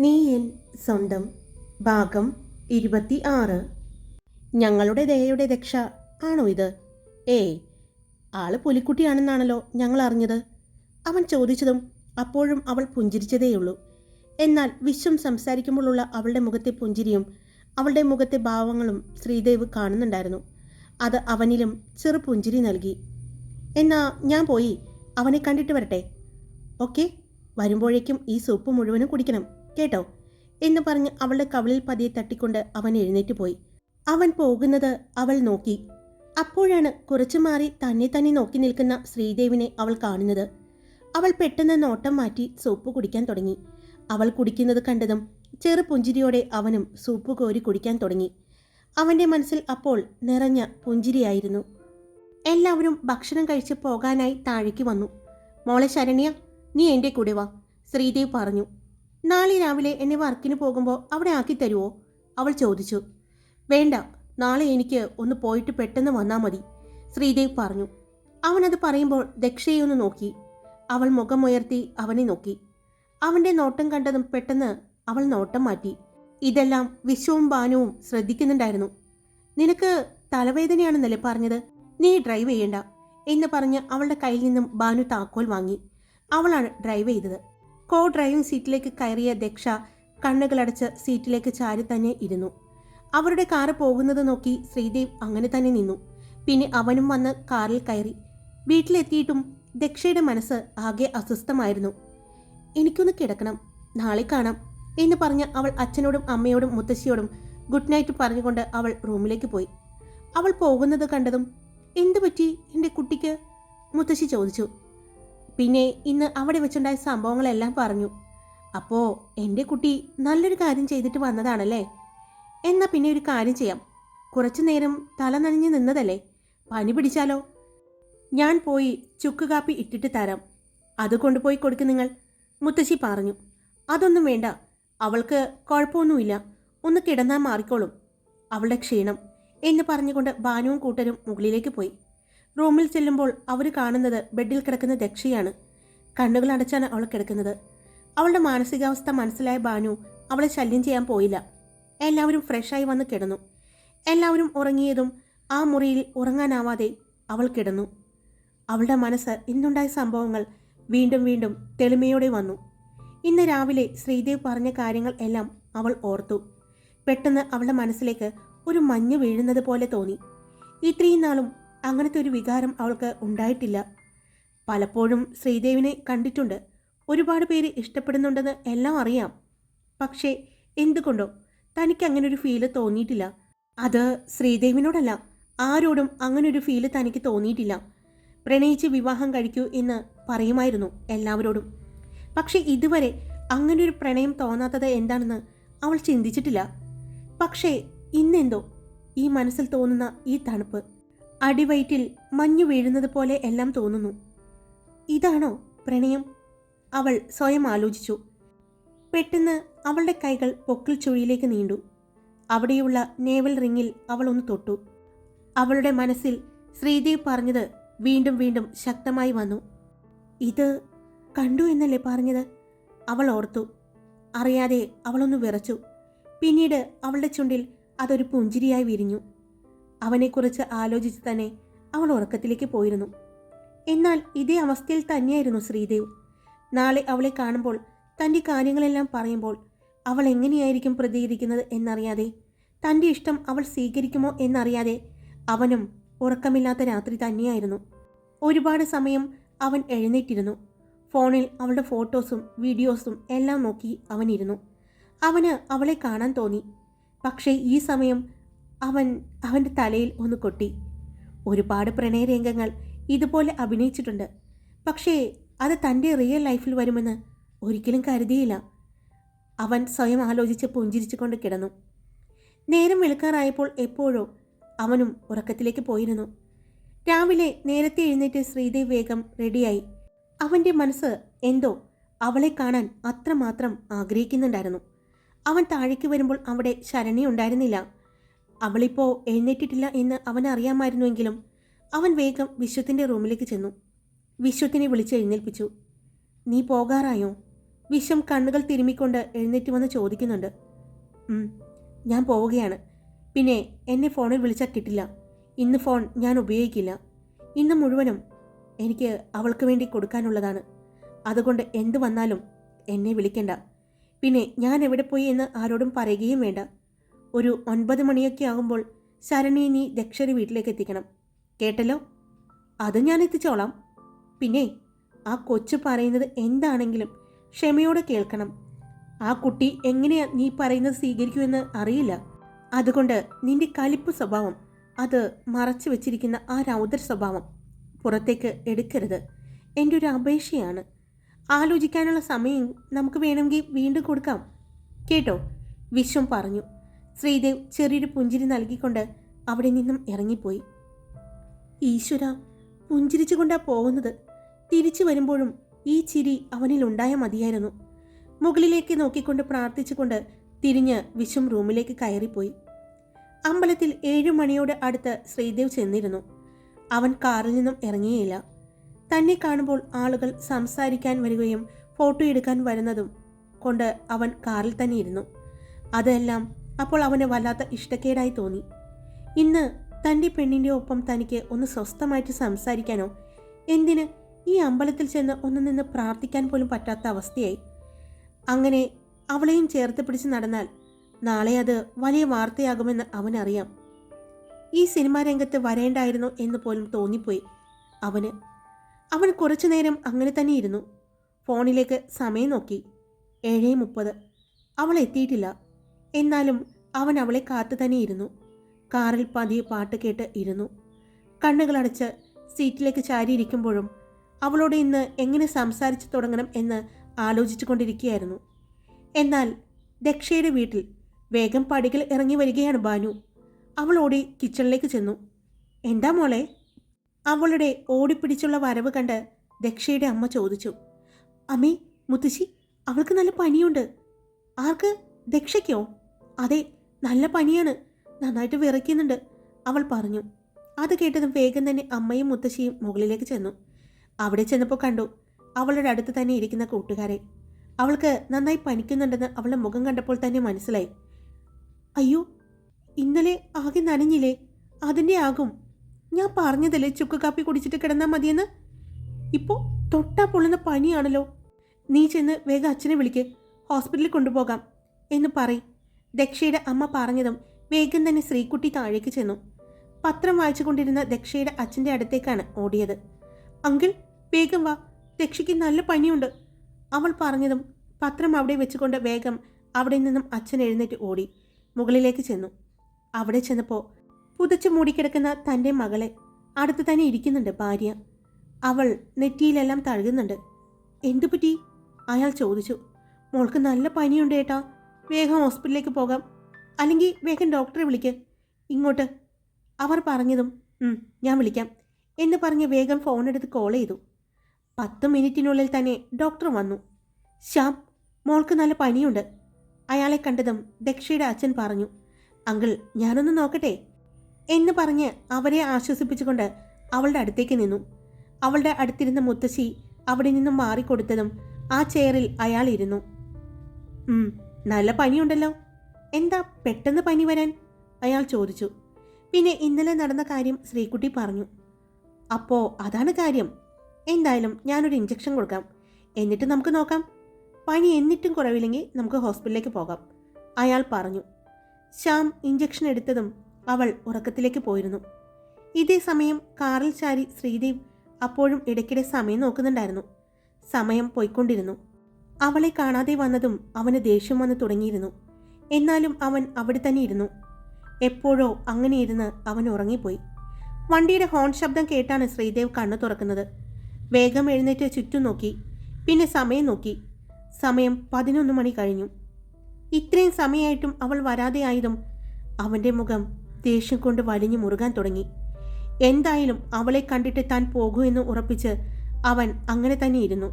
നീ എൻ സ്വന്തം ഭാഗം ഇരുപത്തി ആറ് ഞങ്ങളുടെ ദയയുടെ രക്ഷ ആണോ ഇത്? ഏയ് ആൾ പുലിക്കുട്ടിയാണെന്നാണല്ലോ ഞങ്ങൾ അറിഞ്ഞത് അവൻ ചോദിച്ചതും അപ്പോഴും അവൾ പുഞ്ചിരിച്ചതേയുള്ളൂ. എന്നാൽ വിശ്വം സംസാരിക്കുമ്പോഴുള്ള അവളുടെ മുഖത്തെ പുഞ്ചിരിയും അവളുടെ മുഖത്തെ ഭാവങ്ങളും ശ്രീദേവ് കാണുന്നുണ്ടായിരുന്നു. അത് അവനിലും ചെറു പുഞ്ചിരി നൽകി. എന്നാ ഞാൻ പോയി അവനെ കണ്ടിട്ട് വരട്ടെ. ഓക്കെ വരുമ്പോഴേക്കും ഈ സൂപ്പ് മുഴുവനും കുടിക്കണം. കേട്ടോ എന്ന് പറഞ്ഞ് അവളുടെ കവളിൽ പതിയെ തട്ടിക്കൊണ്ട് അവൻ എഴുന്നേറ്റ് പോയി. അവൻ പോകുന്നത് അവൾ നോക്കി. അപ്പോഴാണ് കുറച്ചു മാറി തന്നെ തന്നെ നോക്കി നിൽക്കുന്ന ശ്രീദേവിനെ അവൾ കാണുന്നത്. അവൾ പെട്ടെന്ന് നോട്ടം മാറ്റി സൂപ്പ് കുടിക്കാൻ തുടങ്ങി. അവൾ കുടിക്കുന്നത് കണ്ടതും ചെറു പുഞ്ചിരിയോടെ അവനും സൂപ്പ് കോരി കുടിക്കാൻ തുടങ്ങി. അവന്റെ മനസ്സിൽ അപ്പോൾ നിറഞ്ഞ പുഞ്ചിരിയായിരുന്നു. എല്ലാവരും ഭക്ഷണം കഴിച്ച് പോകാനായി താഴേക്ക് വന്നു. മോളെ ശരണ്യ നീ എന്റെ കൂടെ വാ ശ്രീദേവ് പറഞ്ഞു. നാളെ രാവിലെ എന്നെ വർക്കിന് പോകുമ്പോൾ അവിടെ ആക്കി തരുമോ അവൾ ചോദിച്ചു. വേണ്ട നാളെ എനിക്ക് ഒന്ന് പോയിട്ട് പെട്ടെന്ന് വന്നാൽ മതി ശ്രീദേവ് പറഞ്ഞു. അവനത് പറയുമ്പോൾ ദക്ഷയെ ഒന്ന് നോക്കി. അവൾ മുഖമുയർത്തി അവനെ നോക്കി. അവന്റെ നോട്ടം കണ്ടതും പെട്ടെന്ന് അവൾ നോട്ടം മാറ്റി. ഇതെല്ലാം വിശ്വവും ബാനുവും ശ്രദ്ധിക്കുന്നുണ്ടായിരുന്നു. നിനക്ക് തലവേദനയാണെന്നല്ലേ പറഞ്ഞത്? നീ ഡ്രൈവ് ചെയ്യണ്ട എന്ന് പറഞ്ഞ് അവളുടെ കയ്യിൽ നിന്നും ബാനു താക്കോൽ വാങ്ങി. അവളാണ് ഡ്രൈവ് ചെയ്തത്. കോ ഡ്രൈവിംഗ് സീറ്റിലേക്ക് കയറിയ ദക്ഷ കണ്ണുകളടച്ച് സീറ്റിലേക്ക് ചാരി തന്നെ ഇരുന്നു. അവരുടെ കാറ് പോകുന്നത് നോക്കി ശ്രീദേവ് അങ്ങനെ തന്നെ നിന്നു. പിന്നെ അവനും വന്ന് കാറിൽ കയറി. വീട്ടിലെത്തിയിട്ടും ദക്ഷയുടെ മനസ്സ് ആകെ അസ്വസ്ഥമായിരുന്നു. എനിക്കൊന്ന് കിടക്കണം നാളെ കാണാം എന്ന് പറഞ്ഞ് അവൾ അച്ഛനോടും അമ്മയോടും മുത്തശ്ശിയോടും ഗുഡ് നൈറ്റ് പറഞ്ഞുകൊണ്ട് അവൾ റൂമിലേക്ക് പോയി. അവൾ പോകുന്നത് കണ്ടതും എന്തു പറ്റി എന്റെ കുട്ടിക്ക്? മുത്തശ്ശി ചോദിച്ചു. പിന്നെ ഇന്ന് അവിടെ വെച്ചുണ്ടായ സംഭവങ്ങളെല്ലാം പറഞ്ഞു. അപ്പോൾ എന്റെ കുട്ടി നല്ലൊരു കാര്യം ചെയ്തിട്ട് വന്നതാണല്ലേ? എന്നാൽ പിന്നെ ഒരു കാര്യം ചെയ്യാം. കുറച്ചു നേരം തല നനഞ്ഞ് നിന്നതല്ലേ? പനി പിടിച്ചാലോ? ഞാൻ പോയി ചുക്ക് കാപ്പി ഇട്ടിട്ട് തരാം. അത് കൊണ്ടുപോയി കൊടുക്ക് നിങ്ങൾ. മുത്തശ്ശി പറഞ്ഞു. അതൊന്നും വേണ്ട. അവൾക്ക് കുഴപ്പമൊന്നുമില്ല. ഒന്ന് കിടന്നാൽ മാറിക്കോളും. അവളുടെ ക്ഷീണം എന്ന് പറഞ്ഞുകൊണ്ട് ബാനുവും കൂട്ടരും മുകളിലേക്ക് പോയി. റൂമിൽ ചെല്ലുമ്പോൾ അവർ കാണുന്നത് ബെഡിൽ കിടക്കുന്ന ദക്ഷിയാണ് കണ്ണുകൾ അടച്ചാണ് അവൾ കിടക്കുന്നത്. അവളുടെ മാനസികാവസ്ഥ മനസ്സിലായ ബാനു അവളെ ശല്യം ചെയ്യാൻ പോയില്ല. എല്ലാവരും ഫ്രഷായി വന്ന് കിടന്നു. എല്ലാവരും ഉറങ്ങിയതും ആ മുറിയിൽ ഉറങ്ങാനാവാതെ അവൾ കിടന്നു. അവളുടെ മനസ്സ് ഇന്നുണ്ടായ സംഭവങ്ങൾ വീണ്ടും വീണ്ടും തെളിമയോടെ വന്നു. ഇന്ന് രാവിലെ ശ്രീദേവ് പറഞ്ഞ കാര്യങ്ങൾ എല്ലാം അവൾ ഓർത്തു. പെട്ടെന്ന് അവളുടെ മനസ്സിലേക്ക് ഒരു മഞ്ഞ് വീഴുന്നത് പോലെ തോന്നി. ഇത്രയും നാളും അങ്ങനത്തെ ഒരു വികാരം അവൾക്ക് ഉണ്ടായിട്ടില്ല. പലപ്പോഴും ശ്രീദേവിനെ കണ്ടിട്ടുണ്ട്. ഒരുപാട് പേര് ഇഷ്ടപ്പെടുന്നുണ്ടെന്ന് എല്ലാം അറിയാം. പക്ഷേ എന്തുകൊണ്ടോ തനിക്ക് അങ്ങനെ ഒരു ഫീൽ തോന്നിയിട്ടില്ല. അത് ശ്രീദേവിനോടല്ല ആരോടും അങ്ങനെ ഒരു ഫീൽ തനിക്ക് തോന്നിയിട്ടില്ല. പ്രണയിച്ച് വിവാഹം കഴിക്കൂ എന്ന് പറയുമായിരുന്നു എല്ലാവരോടും. പക്ഷേ ഇതുവരെ അങ്ങനൊരു പ്രണയം തോന്നാത്തത് എന്താണെന്ന് അവൾ ചിന്തിച്ചിട്ടില്ല. പക്ഷേ ഇന്നെന്തോ ഈ മനസ്സിൽ തോന്നുന്ന ഈ തണുപ്പ്. അടിവയറ്റിൽ മഞ്ഞു വീഴുന്നത് പോലെ എല്ലാം തോന്നുന്നു. ഇതാണോ പ്രണയം? അവൾ സ്വയം ആലോചിച്ചു. പെട്ടെന്ന് അവളുടെ കൈകൾ പൊക്കിൾ ചുഴിയിലേക്ക് നീണ്ടു. അവിടെയുള്ള നേവൽ റിങ്ങിൽ അവൾ ഒന്ന് തൊട്ടു. അവളുടെ മനസ്സിൽ ശ്രീദേവ് പറഞ്ഞത് വീണ്ടും വീണ്ടും ശക്തമായി വന്നു. ഇത് കണ്ടു എന്നല്ലേ പറഞ്ഞത്? അവൾ ഓർത്തു. അറിയാതെ അവളൊന്ന് വിറച്ചു. പിന്നീട് അവളുടെ ചുണ്ടിൽ അതൊരു പുഞ്ചിരിയായി വിരിഞ്ഞു. അവനെക്കുറിച്ച് ആലോചിച്ച് തന്നെ അവൾ ഉറക്കത്തിലേക്ക് പോയിരുന്നു. എന്നാൽ ഇതേ അവസ്ഥയിൽ തന്നെയായിരുന്നു ശ്രീദേവ്. നാളെ അവളെ കാണുമ്പോൾ തന്റെ കാര്യങ്ങളെല്ലാം പറയുമ്പോൾ അവൾ എങ്ങനെയായിരിക്കും പ്രതികരിക്കുന്നത് എന്നറിയാതെ തന്റെ ഇഷ്ടം അവൾ സ്വീകരിക്കുമോ എന്നറിയാതെ അവനും ഉറക്കമില്ലാത്ത രാത്രി തന്നെയായിരുന്നു. ഒരുപാട് സമയം അവൻ എഴുന്നേറ്റിരുന്നു. ഫോണിൽ അവളുടെ ഫോട്ടോസും വീഡിയോസും എല്ലാം നോക്കി അവനിരുന്നു. അവന് അവളെ കാണാൻ തോന്നി. പക്ഷേ ഈ സമയം അവൻ അവന്റെ തലയിൽ ഒന്ന് കൊട്ടി. ഒരുപാട് പ്രണയരംഗങ്ങൾ ഇതുപോലെ അഭിനയിച്ചിട്ടുണ്ട്. പക്ഷേ അത് തന്റെ റിയൽ ലൈഫിൽ വരുമെന്ന് ഒരിക്കലും കരുതിയില്ല. അവൻ സ്വയം ആലോചിച്ച് പുഞ്ചിരിച്ചുകൊണ്ട് കിടന്നു. നേരം വെളുക്കാറായപ്പോൾ എപ്പോഴോ അവനും ഉറക്കത്തിലേക്ക് പോയിരുന്നു. രാവിലെ നേരത്തെ എഴുന്നേറ്റ് ശ്രീദേവ് വേഗം റെഡിയായി. അവന്റെ മനസ്സ് എന്തോ അവളെ കാണാൻ അത്രമാത്രം ആഗ്രഹിക്കുന്നുണ്ടായിരുന്നു. അവൻ താഴേക്ക് വരുമ്പോൾ അവിടെ ശരണി ഉണ്ടായിരുന്നില്ല. അവളിപ്പോൾ എഴുന്നേറ്റിട്ടില്ല എന്ന് അവൻ അറിയാമായിരുന്നുവെങ്കിലും അവൻ വേഗം വിശ്വത്തിന്റെ റൂമിലേക്ക് ചെന്നു. വിശ്വത്തിനെ വിളിച്ച് എഴുന്നേൽപ്പിച്ചു. നീ പോകാറായോ? വിശ്വം കണ്ണുകൾ തിരുമ്മിക്കൊണ്ട് എഴുന്നേറ്റ് വന്ന് ചോദിക്കുന്നുണ്ട്. ഞാൻ പോവുകയാണ്. പിന്നെ എന്നെ ഫോണിൽ വിളിച്ചാൽ കിട്ടില്ല. ഇന്ന് ഫോൺ ഞാൻ ഉപയോഗിക്കില്ല. ഇന്ന് മുഴുവനും എനിക്ക് അവൾക്ക് വേണ്ടി കൊടുക്കാനുള്ളതാണ്. അതുകൊണ്ട് എന്ത് വന്നാലും എന്നെ വിളിക്കണ്ട. പിന്നെ ഞാൻ എവിടെ പോയി എന്ന് ആരോടും പറയുകയും വേണ്ട. ഒരു ഒൻപത് മണിയൊക്കെ ആകുമ്പോൾ ശരണി നീ ദക്ഷയുടെ വീട്ടിലേക്ക് എത്തിക്കണം. കേട്ടല്ലോ? അത് ഞാൻ എത്തിച്ചോളാം. പിന്നെ ആ കൊച്ചു പറയുന്നത് എന്താണെങ്കിലും ക്ഷമയോടെ കേൾക്കണം. ആ കുട്ടി എങ്ങനെയാ നീ പറയുന്നത് സ്വീകരിക്കുമെന്ന് അറിയില്ല. അതുകൊണ്ട് നിന്റെ കലിപ്പ് സ്വഭാവം അത് മറച്ചു വെച്ചിരിക്കുന്ന ആ രൗദ്ര സ്വഭാവം പുറത്തേക്ക് എടുക്കരുത്. എന്റെ ഒരു അപേക്ഷയാണ്. ആലോചിക്കാനുള്ള സമയം നമുക്ക് വേണമെങ്കിൽ വീണ്ടും കൊടുക്കാം. കേട്ടോ? വിശ്വം പറഞ്ഞു. ശ്രീദേവ് ചെറിയൊരു പുഞ്ചിരി നൽകിക്കൊണ്ട് അവിടെ നിന്നും ഇറങ്ങിപ്പോയി. ഈശ്വര പുഞ്ചിരിച്ചുകൊണ്ടാ പോകുന്നത്. തിരിച്ചു വരുമ്പോഴും ഈ ചിരി അവനിൽ ഉണ്ടായ മതിയായിരുന്നു. മുകളിലേക്ക് നോക്കിക്കൊണ്ട് പ്രാർത്ഥിച്ചുകൊണ്ട് തിരിഞ്ഞ് വിശ്വം റൂമിലേക്ക് കയറിപ്പോയി. അമ്പലത്തിൽ ഏഴു മണിയോട് അടുത്ത് ശ്രീദേവ് ചെന്നിരുന്നു. അവൻ കാറിൽ നിന്നും ഇറങ്ങിയില്ല. തന്നെ കാണുമ്പോൾ ആളുകൾ സംസാരിക്കാൻ വരികയും ഫോട്ടോ എടുക്കാൻ വരുന്നതും കൊണ്ട് അവൻ കാറിൽ തന്നെ ഇരുന്നു. അതെല്ലാം അപ്പോൾ അവന് വല്ലാത്ത ഇഷ്ടക്കേടായി തോന്നി. ഇന്ന് തന്റെ പെണ്ണിന്റെ ഒപ്പം തനിക്ക് ഒന്ന് സ്വസ്ഥമായിട്ട് സംസാരിക്കാനോ? എന്തിന് ഈ അമ്പലത്തിൽ ചെന്ന് ഒന്ന് നിന്ന് പ്രാർത്ഥിക്കാൻ പോലും പറ്റാത്ത അവസ്ഥയായി. അങ്ങനെ അവളെയും ചേർത്ത് പിടിച്ച് നടന്നാൽ നാളെ അത് വലിയ വാർത്തയാകുമെന്ന് അവനറിയാം. ഈ സിനിമാ രംഗത്ത് വരേണ്ടായിരുന്നു എന്ന് പോലും തോന്നിപ്പോയി അവന്. അവൻ കുറച്ചു നേരം അങ്ങനെ തന്നെ ഇരുന്നു. ഫോണിലേക്ക് സമയം നോക്കി. ഏഴേ മുപ്പത്. അവൾ എത്തിയിട്ടില്ല. എന്നാലും അവൻ അവളെ കാത്തു തന്നെ ഇരുന്നു കാറിൽ പതിയെ പാട്ട് കേട്ട് ഇരുന്നു. കണ്ണുകളടച്ച് സീറ്റിലേക്ക് ചാരിയിരിക്കുമ്പോഴും അവളോട് ഇന്ന് എങ്ങനെ സംസാരിച്ചു തുടങ്ങണം എന്ന് ആലോചിച്ചു കൊണ്ടിരിക്കുകയായിരുന്നു. എന്നാൽ ദക്ഷയുടെ വീട്ടിൽ വേഗം പടികൾ ഇറങ്ങി വരികയാണ് ബാനു. അവൾ ഓടി കിച്ചണിലേക്ക് ചെന്നു. എന്താ മോളെ? അവളുടെ ഓടിപ്പിടിച്ചുള്ള വരവ് കണ്ട് ദക്ഷയുടെ അമ്മ ചോദിച്ചു. അമ്മേ മുത്തശ്ശി അവൾക്ക് നല്ല പനിയുണ്ട്. ആർക്ക്? ദക്ഷയ്ക്കോ? അതെ നല്ല പനിയാണ്. നന്നായിട്ട് വിറയ്ക്കുന്നുണ്ട് അവൾ പറഞ്ഞു. അത് കേട്ടതും വേഗം തന്നെ അമ്മയും മുത്തശ്ശിയും മുകളിലേക്ക് ചെന്നു. അവിടെ ചെന്നപ്പോൾ കണ്ടു അവളുടെ അടുത്ത് തന്നെ ഇരിക്കുന്ന കൂട്ടുകാരെ. അവൾക്ക് നന്നായി പനിക്കുന്നുണ്ടെന്ന് അവളുടെ മുഖം കണ്ടപ്പോൾ തന്നെ മനസ്സിലായി. അയ്യോ ഇന്നലെ ആകെ നനഞ്ഞില്ലേ? അതിന്റെ ആകും. ഞാൻ പറഞ്ഞതല്ലേ ചുക്ക് കാപ്പി കുടിച്ചിട്ട് കിടന്നാൽ മതിയെന്ന്? ഇപ്പോൾ തൊട്ടാ പൊള്ളുന്ന പനിയാണല്ലോ. നീ ചെന്ന് വേഗം അച്ഛനെ വിളിക്ക്. ഹോസ്പിറ്റലിൽ കൊണ്ടുപോകാം എന്ന് പറയും ദക്ഷയുടെ അമ്മ പറഞ്ഞതും വേഗം തന്നെ ശ്രീകുട്ടി താഴേക്ക് ചെന്നു. പത്രം വായിച്ചുകൊണ്ടിരുന്ന ദക്ഷയുടെ അച്ഛന്റെ അടുത്തേക്കാണ് ഓടിയത്. അങ്കിൾ വേഗം വാ. ദക്ഷയ്ക്ക് നല്ല പനിയുണ്ട് അവൾ പറഞ്ഞതും പത്രം അവിടെ വെച്ചുകൊണ്ട് വേഗം അവിടെ നിന്നും അച്ഛൻ എഴുന്നേറ്റ് ഓടി മുകളിലേക്ക് ചെന്നു. അവിടെ ചെന്നപ്പോൾ പുതച്ചു മൂടിക്കിടക്കുന്ന തന്റെ മകളെ അടുത്ത് തന്നെ ഇരിക്കുന്നുണ്ട് ഭാര്യ. അവൾ നെറ്റിയിലെല്ലാം തഴുകുന്നുണ്ട്. എന്തു പറ്റി അയാൾ ചോദിച്ചു. മോൾക്ക് നല്ല പനിയുണ്ട് ഏട്ടാ. വേഗം ഹോസ്പിറ്റലിലേക്ക് പോകാം. അല്ലെങ്കിൽ വേഗം ഡോക്ടറെ വിളിക്ക്. ഇങ്ങോട്ട്. അവർ പറഞ്ഞതും ഞാൻ വിളിക്കാം എന്ന് പറഞ്ഞ് വേഗം ഫോൺ എടുത്ത് കോൾ ചെയ്തു. പത്ത് മിനിറ്റിനുള്ളിൽ തന്നെ ഡോക്ടർ വന്നു. ശ്യാം മോൾക്ക് നല്ല പനിയുണ്ട്. അയാളെ കണ്ടതും ദക്ഷയുടെ അച്ഛൻ പറഞ്ഞു അങ്കിൾ ഞാനൊന്ന് നോക്കട്ടെ? എന്ന് പറഞ്ഞ് അവരെ ആശ്വസിപ്പിച്ചുകൊണ്ട് അവളുടെ അടുത്തേക്ക് നിന്നു. അവളുടെ അടുത്തിരുന്ന മുത്തശ്ശി അവിടെ നിന്നും മാറിക്കൊടുത്തതും ആ ചെയറിൽ അയാൾ ഇരുന്നു. "ഉം, നല്ല പനിയുണ്ടല്ലോ. എന്താ പെട്ടെന്ന് പനി വരാൻ? അയാൾ ചോദിച്ചു. പിന്നെ ഇന്നലെ നടന്ന കാര്യം ശ്രീകുട്ടി പറഞ്ഞു. അപ്പോ അതാണ് കാര്യം. എന്തായാലും ഞാനൊരു ഇഞ്ചക്ഷൻ കൊടുക്കാം. എന്നിട്ട് നമുക്ക് നോക്കാം. പനി എന്നിട്ടും കുറവില്ലെങ്കിൽ നമുക്ക് ഹോസ്പിറ്റലിലേക്ക് പോകാം. അയാൾ പറഞ്ഞു. ശ്യാം ഇഞ്ചക്ഷൻ എടുത്തതും അവൾ ഉറക്കത്തിലേക്ക് പോയിരുന്നു. ഇതേ സമയം കാറിൽ ചാരി ശ്രീദേവ് അപ്പോഴും ഇടയ്ക്കിടെ സമയം നോക്കുന്നുണ്ടായിരുന്നു. സമയം പോയിക്കൊണ്ടിരുന്നു. അവളെ കാണാതെ വന്നതും അവന് ദേഷ്യം വന്നു തുടങ്ങിയിരുന്നു. എന്നാലും അവൻ അവിടെ തന്നെ ഇരുന്നു. എപ്പോഴോ അങ്ങനെ ഇരുന്ന് അവൻ ഉറങ്ങിപ്പോയി. വണ്ടിയുടെ ഹോൺ ശബ്ദം കേട്ടാണ് ശ്രീദേവ് കണ്ണു തുറക്കുന്നത്. വേഗം എഴുന്നേറ്റ് ചുറ്റും നോക്കി. പിന്നെ സമയം നോക്കി. സമയം പതിനൊന്ന് മണി കഴിഞ്ഞു. ഇത്രയും സമയമായിട്ടും അവൾ വരാതെയായതും അവന്റെ മുഖം ദേഷ്യം കൊണ്ട് വലിഞ്ഞു മുറുകാൻ തുടങ്ങി. എന്തായാലും അവളെ കണ്ടിട്ട് താൻ പോകൂ എന്ന് ഉറപ്പിച്ച് അവൻ അങ്ങനെ തന്നെ ഇരുന്നു.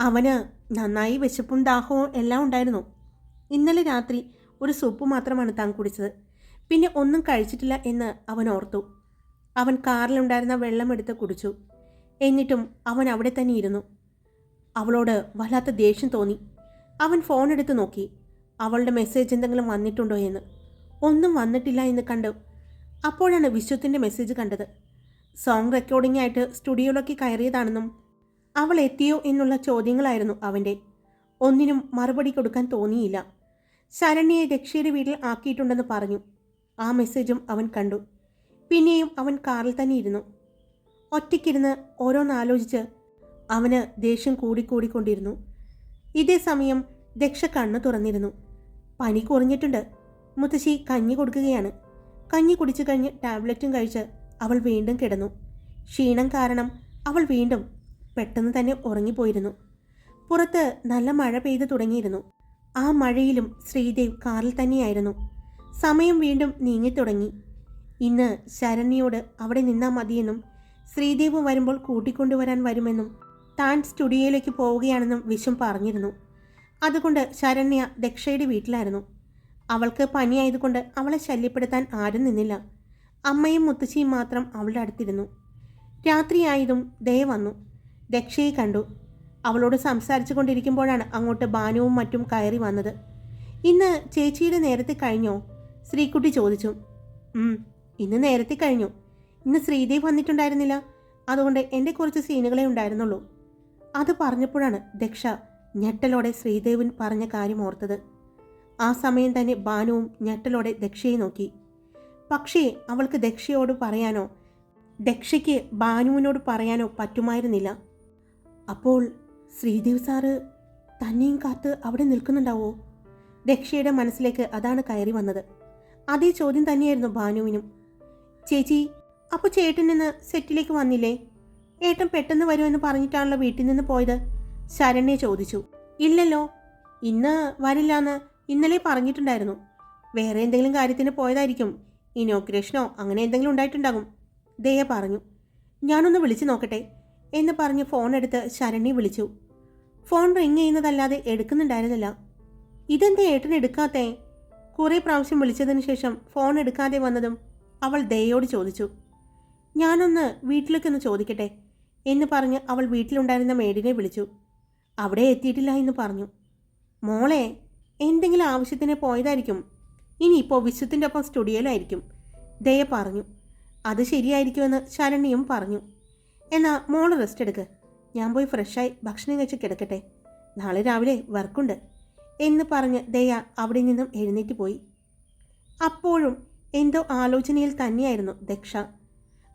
അവന് നന്നായി വിശപ്പും ദാഹവും എല്ലാം ഉണ്ടായിരുന്നു. ഇന്നലെ രാത്രി ഒരു സൂപ്പ് മാത്രമാണ് താൻ കുടിച്ചത്. പിന്നെ ഒന്നും കഴിച്ചിട്ടില്ല എന്ന് അവൻ ഓർത്തു. അവൻ കാറിലുണ്ടായിരുന്ന വെള്ളമെടുത്ത് കുടിച്ചു. എന്നിട്ടും അവൻ അവിടെ തന്നെ ഇരുന്നു. അവളോട് വല്ലാത്ത ദേഷ്യം തോന്നി. അവൻ ഫോൺ എടുത്ത് നോക്കി. അവളുടെ മെസ്സേജ് എന്തെങ്കിലും വന്നിട്ടുണ്ടോ എന്ന്. ഒന്നും വന്നിട്ടില്ല എന്ന് കണ്ടു. അപ്പോഴാണ് വിശ്വത്തിന്റെ മെസ്സേജ് കണ്ടത്. സോങ് റെക്കോർഡിംഗ് ആയിട്ട് സ്റ്റുഡിയോയിലേക്ക് കയറിയതാണെന്നും അവൾ എത്തിയോ എന്നുള്ള ചോദ്യങ്ങളായിരുന്നു അവന്റെ ഒന്നിനും മറുപടി കൊടുക്കാൻ തോന്നിയില്ല. ശരണ്യയെ രക്ഷയുടെ വീട്ടിൽ ആക്കിയിട്ടുണ്ടെന്ന് പറഞ്ഞു. ആ മെസ്സേജും അവൻ കണ്ടു. പിന്നെയും അവൻ കാറിൽ തന്നെ ഇരുന്നു. ഒറ്റയ്ക്കിരുന്ന് ഓരോന്നാലോചിച്ച് അവന് ദേഷ്യം കൂടിക്കൂടിക്കൊണ്ടിരുന്നു. ഇതേ സമയം ദക്ഷ കണ്ണു തുറന്നിരുന്നു. പനി കുറഞ്ഞിട്ടുണ്ട്. മുത്തശ്ശി കഞ്ഞി കൊടുക്കുകയാണ്. കഞ്ഞി കുടിച്ചു കഴിഞ്ഞ് ടാബ്ലറ്റും കഴിച്ച് അവൾ വീണ്ടും കിടന്നു. ക്ഷീണം കാരണം അവൾ വീണ്ടും പെട്ടെന്ന് തന്നെ ഉറങ്ങിപ്പോയിരുന്നു. പുറത്ത് നല്ല മഴ പെയ്തു തുടങ്ങിയിരുന്നു. ആ മഴയിലും ശ്രീദേവ് കാറിൽ തന്നെയായിരുന്നു. സമയം വീണ്ടും നീങ്ങിത്തുടങ്ങി ഇന്ന് ശരണ്യയോട് അവിടെ നിന്നാൽ മതിയെന്നും ശ്രീദേവ് വരുമ്പോൾ കൂട്ടിക്കൊണ്ടുവരാൻ വരുമെന്നും താൻ സ്റ്റുഡിയോയിലേക്ക് പോവുകയാണെന്നും വിശ്വം പറഞ്ഞിരുന്നു. അതുകൊണ്ട് ശരണ്യ ദക്ഷയുടെ വീട്ടിലായിരുന്നു. അവൾക്ക് പനിയായതുകൊണ്ട് അവളെ ശല്യപ്പെടുത്താൻ ആരും നിന്നില്ല. അമ്മയും മുത്തശ്ശിയും മാത്രം അവളുടെ അടുത്തിരുന്നു. രാത്രിയായതും ദയ വന്നു. ദക്ഷയെ കണ്ടു. അവളോട് സംസാരിച്ചു കൊണ്ടിരിക്കുമ്പോഴാണ് അങ്ങോട്ട് ബാനുവും മറ്റും കയറി വന്നത്. ഇന്ന് ചേച്ചിയുടെ നേരത്തെ കഴിഞ്ഞോ? ശ്രീകുട്ടി ചോദിച്ചു. "ഉം, ഇന്ന് നേരത്തെ കഴിഞ്ഞു. ഇന്ന് ശ്രീദേവ് വന്നിട്ടുണ്ടായിരുന്നില്ല. അതുകൊണ്ട് എന്റെ കുറച്ച് സീനുകളെ ഉണ്ടായിരുന്നുള്ളൂ. അത് പറഞ്ഞപ്പോഴാണ് ദക്ഷ ഞെട്ടലോടെ ശ്രീദേവൻ പറഞ്ഞ കാര്യം ഓർത്തത്. ആ സമയം തന്നെ ബാനുവും ഞെട്ടലോടെ ദക്ഷയെ നോക്കി. പക്ഷേ അവൾക്ക് ദക്ഷയോട് പറയാനോ ദക്ഷയ്ക്ക് ബാനുവിനോട് പറയാനോ പറ്റുമായിരുന്നില്ല. അപ്പോൾ ശ്രീദേവ് സാറ് തന്നെയും കാത്ത് അവിടെ നിൽക്കുന്നുണ്ടാവോ? ദക്ഷയുടെ മനസ്സിലേക്ക് അതാണ് കയറി വന്നത്. അതേ ചോദ്യം തന്നെയായിരുന്നു ഭാനുവിനും. ചേച്ചി അപ്പോൾ ചേട്ടൻ നിന്ന് സെറ്റിലേക്ക് വന്നില്ലേ? ഏട്ടൻ പെട്ടെന്ന് വരുമെന്ന് പറഞ്ഞിട്ടാണല്ലോ വീട്ടിൽ നിന്ന് പോയത്? ശരണ്യെ ചോദിച്ചു. ഇല്ലല്ലോ ഇന്ന് വരില്ലാന്ന് ഇന്നലെ പറഞ്ഞിട്ടുണ്ടായിരുന്നു. വേറെ എന്തെങ്കിലും കാര്യത്തിന് പോയതായിരിക്കും. ഇനോഗ്രേഷനോ അങ്ങനെ എന്തെങ്കിലും ഉണ്ടായിട്ടുണ്ടാകും. ദയ പറഞ്ഞു. ഞാനൊന്ന് വിളിച്ചു നോക്കട്ടെ. എന്ന് പറഞ്ഞ് ഫോൺ എടുത്ത് ശരണ്യെ വിളിച്ചു. ഫോൺ റിങ് ചെയ്യുന്നതല്ലാതെ എടുക്കുന്നുണ്ടായിരുന്നില്ല. ഇതെന്താ ഏട്ടൻ എടുക്കാത്തേ? കുറേ പ്രാവശ്യം വിളിച്ചതിന് ശേഷം ഫോൺ എടുക്കാതെ വന്നതും അവൾ ദയോട് ചോദിച്ചു. ഞാനൊന്ന് വീട്ടിലേക്കൊന്ന് ചോദിക്കട്ടെ എന്ന് പറഞ്ഞ് അവൾ വീട്ടിലുണ്ടായിരുന്ന മേഡിനെ വിളിച്ചു. അവിടെ എത്തിയിട്ടില്ല എന്ന് പറഞ്ഞു. മോളെ എന്തെങ്കിലും ആവശ്യത്തിന് പോയതായിരിക്കും. ഇനിയിപ്പോൾ വിശ്വത്തിന്റെ ഒപ്പം സ്റ്റുഡിയോയിലായിരിക്കും ദയ പറഞ്ഞു. അത് ശരിയായിരിക്കുമെന്ന് ശരണിയും പറഞ്ഞു. എന്നാ മോൾ റെസ്റ്റ് എടുക്ക്. ഞാൻ പോയി ഫ്രഷായി ഭക്ഷണം കഴിച്ച് കിടക്കട്ടെ. നാളെ രാവിലെ വർക്കുണ്ട് എന്ന് പറഞ്ഞ് ദയ അവിടെ നിന്നും എഴുന്നേറ്റ് പോയി. അപ്പോഴും എന്തോ ആലോചനയിൽ തന്നെയായിരുന്നു ദക്ഷ.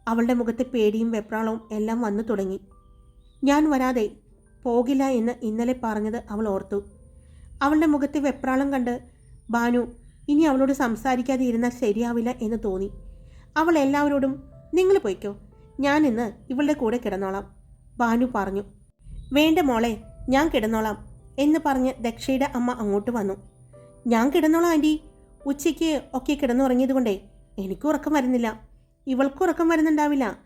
അവളുടെ മുഖത്തെ പേടിയും വെപ്രാളവും എല്ലാം വന്നു തുടങ്ങി. ഞാൻ വരാതെ പോകില്ല എന്ന് ഇന്നലെ പറഞ്ഞത് അവൾ ഓർത്തു. അവളുടെ മുഖത്തെ വെപ്രാളം കണ്ട് ബാനു ഇനി അവളോട് സംസാരിക്കാതെ ഇരുന്നാൽ ശരിയാവില്ല എന്ന് തോന്നി. അവൾ എല്ലാവരോടും നിങ്ങൾ പോയിക്കോ. ഞാൻ ഇന്ന് ഇവളുടെ കൂടെ കിടന്നോളാം. ഭാനു പറഞ്ഞു. വേണ്ട മോളെ ഞാൻ കിടന്നോളാം എന്ന് പറഞ്ഞ് ദക്ഷയുടെ അമ്മ അങ്ങോട്ട് വന്നു. ഞാൻ കിടന്നോളാം ആന്റി ഉച്ചയ്ക്ക് ഒക്കെ കിടന്നുറങ്ങിയത് കൊണ്ടേ എനിക്ക് ഉറക്കം വരുന്നില്ല. ഇവൾക്ക് ഉറക്കം വരുന്നുണ്ടാവില്ല.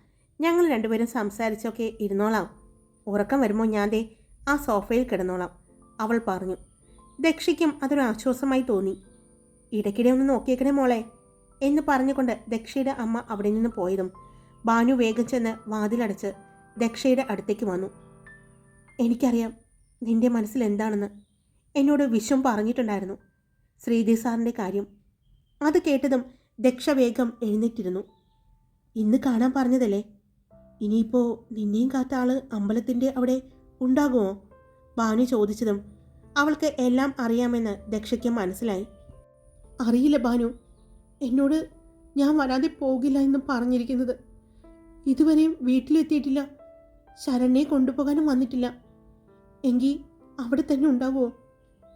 ഞങ്ങൾ രണ്ടുപേരും സംസാരിച്ചൊക്കെ ഇരുന്നോളാം. ഉറക്കം വരുമ്പോൾ ഞാൻ ദേ ആ സോഫയിൽ കിടന്നോളാം അവൾ പറഞ്ഞു. ദക്ഷയ്ക്കും അതൊരു ആശ്വാസമായി തോന്നി. ഇടയ്ക്കിടെ ഒന്ന് നോക്കിയേക്കണേ മോളെ എന്ന് പറഞ്ഞുകൊണ്ട് ദക്ഷയുടെ അമ്മ അവിടെ നിന്ന് പോയതും ബാനു വേഗം ചെന്ന് വാതിലടച്ച് ദക്ഷയുടെ അടുത്തേക്ക് വന്നു. എനിക്കറിയാം നിന്റെ മനസ്സിൽ എന്താണെന്ന്. എന്നോട് വിശ്വം പറഞ്ഞിട്ടുണ്ടായിരുന്നു ശ്രീധി സാറിന്റെ കാര്യം. അത് കേട്ടതും ദക്ഷ വേഗം എഴുന്നേറ്റിരുന്നു. ഇന്ന് കാണാൻ പറഞ്ഞതല്ലേ? ഇനിയിപ്പോൾ നിന്നെയും കാത്ത ആൾ അമ്പലത്തിന്റെ അവിടെ ഉണ്ടാകുമോ? ഭാനു ചോദിച്ചതും അവൾക്ക് എല്ലാം അറിയാമെന്ന് ദക്ഷയ്ക്ക് മനസ്സിലായി. അറിയില്ല ഭാനു എന്നോട് ഞാൻ വരാതെ പോകില്ല എന്ന് പറഞ്ഞിരിക്കുന്നത് ഇതുവരെയും വീട്ടിലെത്തിയിട്ടില്ല. ശരണ്യെ കൊണ്ടുപോകാനും വന്നിട്ടില്ല. എങ്കിൽ അവിടെ തന്നെ ഉണ്ടാവുമോ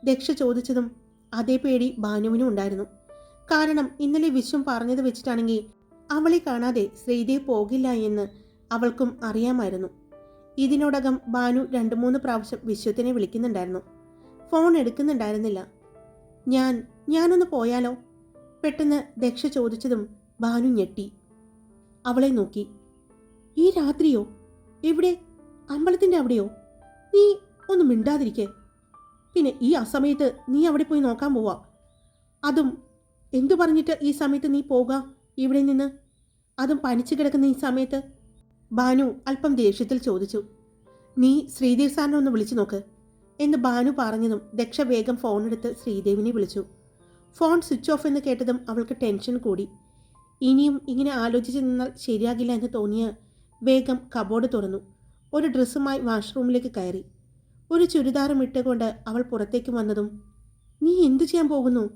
ദക്ഷ ചോദിച്ചതും അതേ പേടി ഭാനുവിനും ഉണ്ടായിരുന്നു. കാരണം ഇന്നലെ വിശ്വം പറഞ്ഞത് വെച്ചിട്ടാണെങ്കിൽ അവളെ കാണാതെ ശ്രീദേവ് പോകില്ല എന്ന് അവൾക്കും അറിയാമായിരുന്നു. ഇതിനോടകം ഭാനു രണ്ട് മൂന്ന് പ്രാവശ്യം വിശ്വത്തിനെ വിളിക്കുന്നുണ്ടായിരുന്നു. ഫോൺ എടുക്കുന്നുണ്ടായിരുന്നില്ല. ഞാൻ ഞാനൊന്ന് പോയാലോ? പെട്ടെന്ന് ദക്ഷ ചോദിച്ചതും ഭാനു ഞെട്ടി. അവളെ നോക്കി. ഈ രാത്രിയോ? എവിടെ? അമ്പലത്തിന്റെ അവിടെയോ? നീ ഒന്ന് മിണ്ടാതിരിക്കേ. പിന്നെ ഈ അസമയത്ത് നീ അവിടെ പോയി നോക്കാൻ പോവാ. അതും എന്തു പറഞ്ഞിട്ട് ഈ സമയത്ത് നീ പോക ഇവിടെ നിന്ന്? അതും പനിച്ചു കിടക്കുന്ന ഈ സമയത്ത്? ബാനു അല്പം ദേഷ്യത്തിൽ ചോദിച്ചു. നീ ശ്രീദേവ് സാറിനെ ഒന്ന് വിളിച്ചു നോക്ക് എന്ന് ബാനു പറഞ്ഞതും ദക്ഷ വേഗം ഫോണെടുത്ത് ശ്രീദേവിനെ വിളിച്ചു. ഫോൺ സ്വിച്ച് ഓഫ് എന്ന് കേട്ടതും അവൾക്ക് ടെൻഷൻ കൂടി. ഇനിയും ഇങ്ങനെ ആലോചിച്ച് നിന്നാൽ ശരിയാകില്ല എന്ന് തോന്നിയ വേഗം കബോർഡ് തുറന്നു. ഒരു ഡ്രസ്സുമായി വാഷ്റൂമിലേക്ക് കയറി. ഒരു ചുരിദാറും ഇട്ടുകൊണ്ട് അവൾ പുറത്തേക്ക് വന്നതും നീ എന്തു ചെയ്യാൻ പോകുന്നു?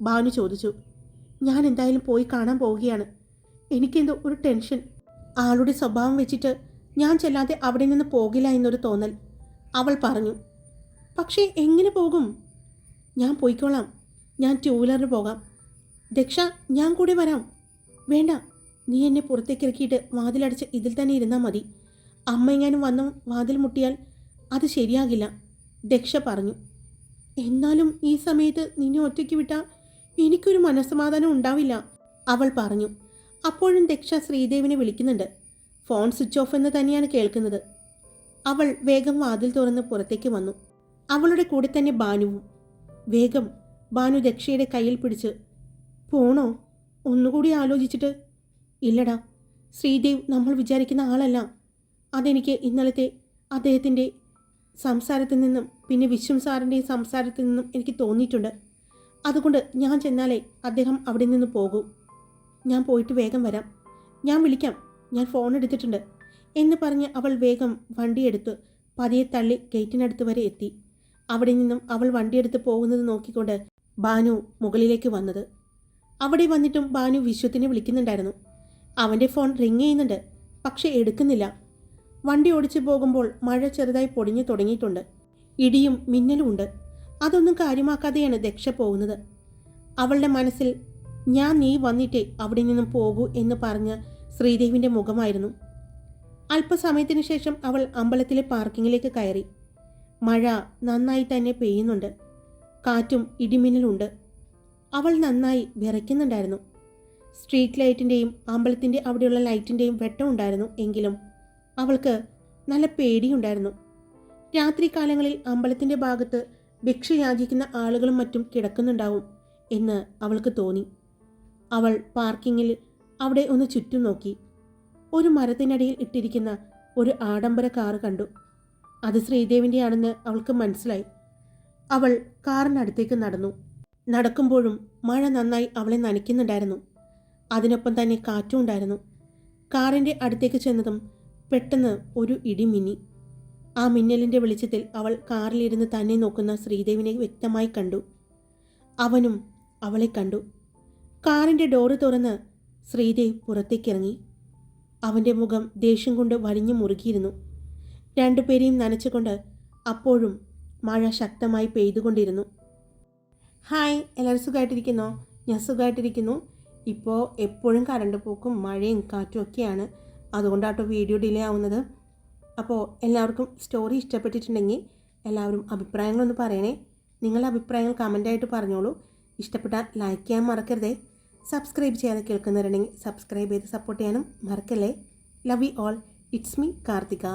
ഭാനു ചോദിച്ചു. ഞാൻ എന്തായാലും പോയി കാണാൻ പോവുകയാണ്. എനിക്കെന്തോ ഒരു ടെൻഷൻ ആളുടെ സ്വഭാവം വെച്ചിട്ട് ഞാൻ ചെല്ലാതെ അവിടെ നിന്ന് പോകില്ല എന്നൊരു തോന്നൽ. അവൾ പറഞ്ഞു. പക്ഷേ എങ്ങനെ പോകും? ഞാൻ പോയിക്കോളാം. ഞാൻ ടൂ വീലറിന് പോകാം. ദക്ഷ ഞാൻ കൂടി വരാം. വേണ്ട. നീ എന്നെ പുറത്തേക്ക് ഇറക്കിയിട്ട് വാതിലടച്ച് ഇതിൽ തന്നെ ഇരുന്നാൽ മതി. അമ്മ എങ്ങാനും വന്ന് വാതിൽ മുട്ടിയാൽ അത് ശരിയാകില്ല ദക്ഷ പറഞ്ഞു. എന്നാലും ഈ സമയത്ത് നിന്നെ ഒറ്റയ്ക്ക് വിട്ടാൽ എനിക്കൊരു മനസ്സമാധാനം ഉണ്ടാവില്ല അവൾ പറഞ്ഞു. അപ്പോഴും ദക്ഷ ശ്രീദേവിനെ വിളിക്കുന്നുണ്ട്. ഫോൺ സ്വിച്ച് ഓഫ് എന്ന് തന്നെയാണ് കേൾക്കുന്നത്. അവൾ വേഗം വാതിൽ തുറന്ന് പുറത്തേക്ക് വന്നു. അവളുടെ കൂടെ തന്നെ ബാനുവും. വേഗം ബാനു ദക്ഷയുടെ കയ്യിൽ പിടിച്ച് പോണോ? ഒന്നുകൂടി ആലോചിച്ചിട്ട് ഇല്ലടാ ശ്രീദേവ് നമ്മൾ വിചാരിക്കുന്ന ആളല്ല. അതെനിക്ക് ഇന്നലത്തെ അദ്ദേഹത്തിന്റെ സംസാരത്തിൽ നിന്നും പിന്നെ വിശ്വം സാറിന്റെയും സംസാരത്തിൽ നിന്നും എനിക്ക് തോന്നിയിട്ടുണ്ട്. അതുകൊണ്ട് ഞാൻ ചെന്നാലേ അദ്ദേഹം അവിടെ നിന്ന് പോകും. ഞാൻ പോയിട്ട് വേഗം വരാം. ഞാൻ വിളിക്കാം. ഞാൻ ഫോൺ എടുത്തിട്ടുണ്ട്. എന്ന് പറഞ്ഞ് അവൾ വേഗം വണ്ടിയെടുത്ത് പതിയെ തള്ളി ഗേറ്റിനടുത്ത് വരെ എത്തി. അവിടെ നിന്നും അവൾ വണ്ടിയെടുത്ത് പോകുന്നത് നോക്കിക്കൊണ്ട് ബാനു മുകളിലേക്ക് വന്നത്. അവിടെ വന്നിട്ടും ബാനു വിശ്വത്തിനെ വിളിക്കുന്നുണ്ടായിരുന്നു. അവന്റെ ഫോൺ റിങ് ചെയ്യുന്നുണ്ട് പക്ഷെ എടുക്കുന്നില്ല. വണ്ടി ഓടിച്ചു പോകുമ്പോൾ മഴ ചെറുതായി പൊടിഞ്ഞു തുടങ്ങിയിട്ടുണ്ട്. ഇടിയും മിന്നലും ഉണ്ട്. അതൊന്നും കാര്യമാക്കാതെയാണ് ദക്ഷ പോകുന്നത്. അവളുടെ മനസ്സിൽ ഞാൻ നീ വന്നിട്ടേ അവിടെ നിന്നും പോകൂ എന്ന് പറഞ്ഞ ശ്രീദേവിന്റെ മുഖമായിരുന്നു. അല്പസമയത്തിന് ശേഷം അവൾ അമ്പലത്തിലെ പാർക്കിങ്ങിലേക്ക് കയറി. മഴ നന്നായി തന്നെ പെയ്യുന്നുണ്ട്. കാറ്റും ഇടിമിന്നലുണ്ട് അവൾ നന്നായി വിറയ്ക്കുന്നുണ്ടായിരുന്നു. സ്ട്രീറ്റ് ലൈറ്റിന്റെയും അമ്പലത്തിന്റെ അവിടെയുള്ള ലൈറ്റിന്റെയും വെട്ടമുണ്ടായിരുന്നു എങ്കിലും അവൾക്ക് നല്ല പേടിയുണ്ടായിരുന്നു. രാത്രികാലങ്ങളിൽ അമ്പലത്തിന്റെ ഭാഗത്ത് ഭിക്ഷ യാചിക്കുന്ന ആളുകളും മറ്റും കിടക്കുന്നുണ്ടാവും എന്ന് അവൾക്ക് തോന്നി. അവൾ പാർക്കിങ്ങിൽ അവിടെ ഒന്ന് ചുറ്റും നോക്കി. ഒരു മരത്തിനടിയിൽ ഇട്ടിരിക്കുന്ന ഒരു ആഡംബര കാറ് കണ്ടു. അത് ശ്രീദേവിന്റെയാണെന്ന് അവൾക്ക് മനസ്സിലായി. അവൾ കാറിനടുത്തേക്ക് നടന്നു. നടക്കുമ്പോഴും മഴ നന്നായി അവളെ നനയ്ക്കുന്നുണ്ടായിരുന്നു. അതിനൊപ്പം തന്നെ കാറ്റും ഉണ്ടായിരുന്നു. കാറിന്റെ അടുത്തേക്ക് ചെന്നതും പെട്ടെന്ന് ഒരു ഇടി മിന്നി. ആ മിന്നലിന്റെ വെളിച്ചത്തിൽ അവൾ കാറിലിരുന്ന് തന്നെ നോക്കുന്ന ശ്രീദേവിനെ വ്യക്തമായി കണ്ടു. അവനും അവളെ കണ്ടു. കാറിന്റെ ഡോറ് തുറന്ന് ശ്രീദേവ് പുറത്തേക്കിറങ്ങി. അവന്റെ മുഖം ദേഷ്യം കൊണ്ട് വലിഞ്ഞു മുറുകിയിരുന്നു. രണ്ടുപേരെയും നനച്ചുകൊണ്ട് അപ്പോഴും മഴ ശക്തമായി പെയ്തുകൊണ്ടിരുന്നു. ഹായ് എല്ലാവരും സുഖമായിട്ടിരിക്കുന്നോ? ഞാൻ സുഖമായിട്ടിരിക്കുന്നു. ഇപ്പോൾ എപ്പോഴും കറണ്ട് പോക്കും മഴയും കാറ്റും ഒക്കെയാണ്. അതുകൊണ്ടാട്ടോ വീഡിയോ ഡിലേ ആവുന്നത്. അപ്പോൾ എല്ലാവർക്കും സ്റ്റോറി ഇഷ്ടപ്പെട്ടിട്ടുണ്ടെങ്കിൽ എല്ലാവരും അഭിപ്രായങ്ങളൊന്ന് പറയണേ. നിങ്ങളുടെ അഭിപ്രായങ്ങൾ കമന്റായിട്ട് പറഞ്ഞോളൂ. ഇഷ്ടപ്പെട്ടാൽ ലൈക്ക് ചെയ്യാൻ മറക്കരുതേ. സബ്സ്ക്രൈബ് ചെയ്യാതെ കേൾക്കുന്നവരുണ്ടെങ്കിൽ സബ്സ്ക്രൈബ് ചെയ്ത് സപ്പോർട്ട് ചെയ്യാനും മറക്കല്ലേ. Love you all it's me Karthika